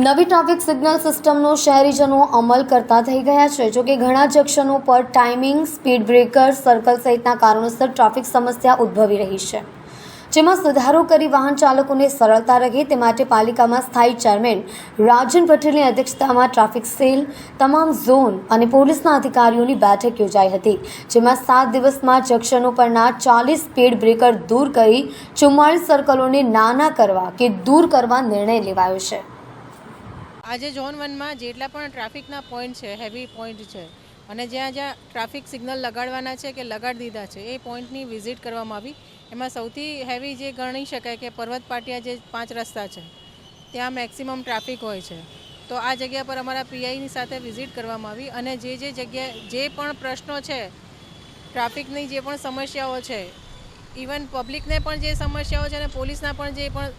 નવી traffic signal સિસ્ટમનો શહેરીજનો અમલ કરતા થઈ ગયા છે. જોકે ઘણા જંકશનો પર ટાઈમિંગ સ્પીડ બ્રેકર સર્કલ સહિતના કારણોસર ટ્રાફિક સમસ્યા ઉદ્ભવી રહી છે. જેમાં સુધારો કરી વાહન ચાલકોને સરળતા રહે તે માટે પાલિકામાં સ્થાયી ચેરમેન રાજન પટેલની અધ્યક્ષતામાં ટ્રાફિક સેલ તમામ ઝોન અને પોલીસના અધિકારીઓની બેઠક યોજાઈ હતી, જેમાં સાત દિવસમાં જંકશનો પરના ચાલીસ સ્પીડ બ્રેકર દૂર કરી ચુમ્માળીસ સર્કલોને નાના કરવા કે દૂર કરવા નિર્ણય લેવાયો છે. આજે ઝોન વનમાં જેટલા પણ ટ્રાફિકના પોઈન્ટ છે હેવી પોઈન્ટ છે, અને જ્યાં જ્યાં ટ્રાફિક સિગ્નલ લગાડવાના છે કે લગાડી દીધા છે, એ પોઈન્ટની વિઝિટ કરવામાં આવી. એમાં સૌથી હેવી જે ગણી શકાય કે પર્વત પાટિયા જે પાંચ રસ્તા છે, ત્યાં મેક્સિમમ ટ્રાફિક હોય છે. તો આ જગ્યા પર અમારા પીઆઈની સાથે વિઝિટ કરવામાં આવી અને જે જે જગ્યાએ જે પણ પ્રશ્નો છે, ટ્રાફિકની જે પણ સમસ્યાઓ છે ઇવન પબ્લિકને પણ જે સમસ્યાઓ છે અને પોલીસના પણ જે પણ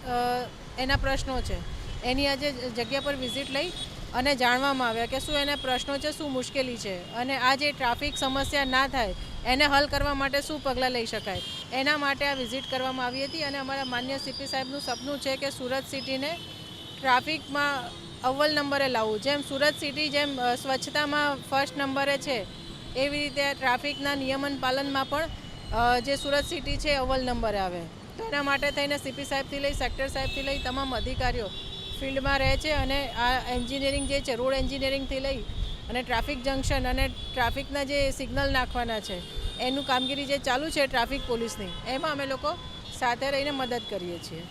એના પ્રશ્નો છે એની આજે જગ્યા પર વિઝિટ લઈ અને જાણવામાં આવ્યા કે શું એને પ્રશ્નો છે, શું મુશ્કેલી છે અને આ જે ટ્રાફિક સમસ્યા ના થાય, એને હલ કરવા માટે શું પગલાં લઈ શકાય? એના માટે આ વિઝિટ કરવામાં આવી હતી અને અમારા માન્ય સીપી સાહેબનું સપનું છે કે સુરત સિટીને ટ્રાફિકમાં અવ્વલ નંબરે લાવવું. જેમ સુરત સિટી જેમ સ્વચ્છતામાં ફર્સ્ટ નંબરે છે, એવી રીતે ટ્રાફિકના નિયમન પાલનમાં પણ જે સુરત સિટી છે, અવ્વલ નંબરે આવે. તો એના માટે થઈને સીપી સાહેબથી લઈ, સેક્ટર સાહેબથી લઈ તમામ અધિકારીઓ ફિલ્ડમાં રહે છે અને આ એન્જિનિયરિંગ જે છે, રોડ એન્જિનિયરિંગથી લઈ અને ટ્રાફિક જંકશન અને ટ્રાફિકના જે સિગ્નલ નાખવાના છે, એનું કામગીરી જે ચાલુ છે ટ્રાફિક પોલીસની, એમાં અમે લોકો સાથે રહીને મદદ કરીએ છીએ.